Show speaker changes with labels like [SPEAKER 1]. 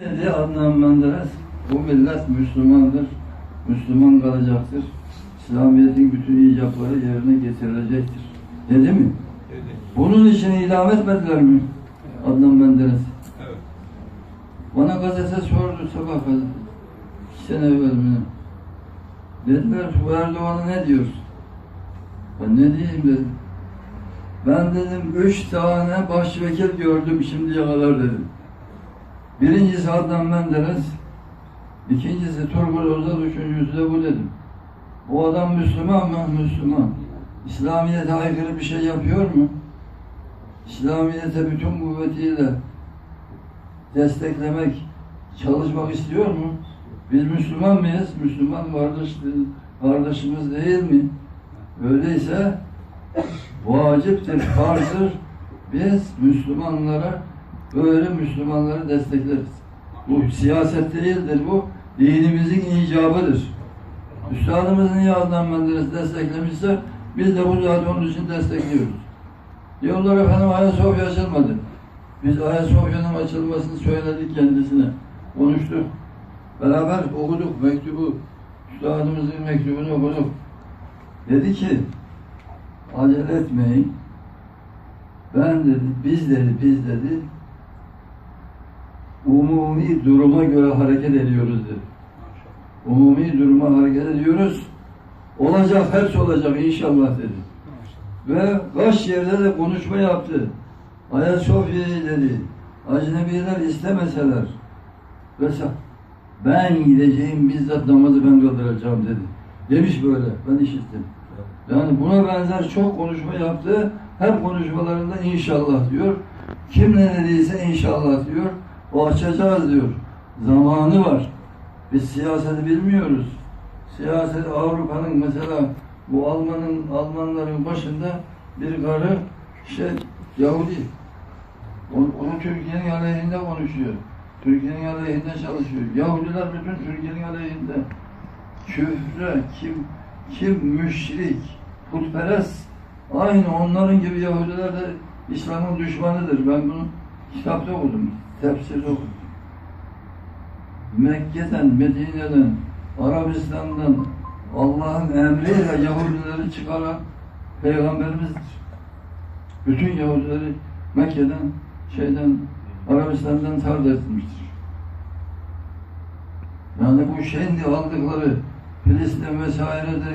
[SPEAKER 1] Dedi Adnan Menderes, bu millet Müslümandır, Müslüman kalacaktır. İslamiyet'in bütün icabları yerine getirilecektir. Dedi mi?
[SPEAKER 2] Dedi.
[SPEAKER 1] Bunun için idam etmediler mi? Adnan Menderes.
[SPEAKER 2] Evet.
[SPEAKER 1] Bana gazete sordu sabah. İki sene evvel mi? Dediler bu Erdoğan'a ne diyorsun? Ben ne diyeyim dedim. Ben dedim üç tane başvekil gördüm şimdiye kadar dedim. Birincisi Adnan Menderes, ikincisi Turgut Özal, üçüncüsü de bu dedim. Bu adam Müslüman mı? Müslüman. İslamiyet'e aykırı bir şey yapıyor mu? İslamiyet'e bütün kuvvetiyle desteklemek, çalışmak istiyor mu? Biz Müslüman mıyız? Müslüman kardeş, kardeşimiz değil mi? Öyleyse vaciptir, farzdır. Biz Müslümanlara böyle Müslümanları destekleriz. Bu siyaset değildir bu. Dinimizin icabıdır. Üstadımız niye Adnan Menderes desteklemişse biz de bu zaten onun için destekliyoruz. Diyorlar efendim Ayasofya açılmadı. Biz Ayasofya'nın açılmasını söyledik kendisine. Konuştuk. Beraber okuduk mektubu. Üstadımızın mektubunu okuduk. Dedi ki acele etmeyin. Ben dedi, biz dedi, biz dedi umumi duruma göre hareket ediyoruz dedi. Umumi duruma hareket ediyoruz. Olacak, hepsi olacak inşallah dedi. Ve kaç yerde de konuşma yaptı. Ayasofya'yı dedi. Ecnebiler istemeseler. Mesela ben gideceğim bizzat namazı ben kıldıracağım dedi. Demiş böyle. Ben işittim. Yani buna benzer çok konuşma yaptı. Her konuşmalarında inşallah diyor. Kim ne dediyse inşallah diyor. O açacağız diyor. Zamanı var. Biz siyaseti bilmiyoruz. Siyaset Avrupa'nın mesela bu Alman'ın Almanların başında bir karı şey Yahudi. O, onu Türkiye'nin aleyhinde konuşuyor. Türkiye'nin aleyhinde çalışıyor. Yahudiler bütün Türkiye'nin aleyhinde. Küfre, kim, kim müşrik, putperest, aynı onların gibi Yahudiler de İslam'ın düşmanıdır. Ben bunu kitapta okudum, tefsirde okudum. Mekke'den, Medine'den, Arabistan'dan Allah'ın emriyle Yahudileri çıkaran Peygamberimizdir. Bütün Yahudileri Mekke'den, şeyden, Arabistan'dan tard etmiştir. Yani bu şimdi aldıkları Filistin vesairedir,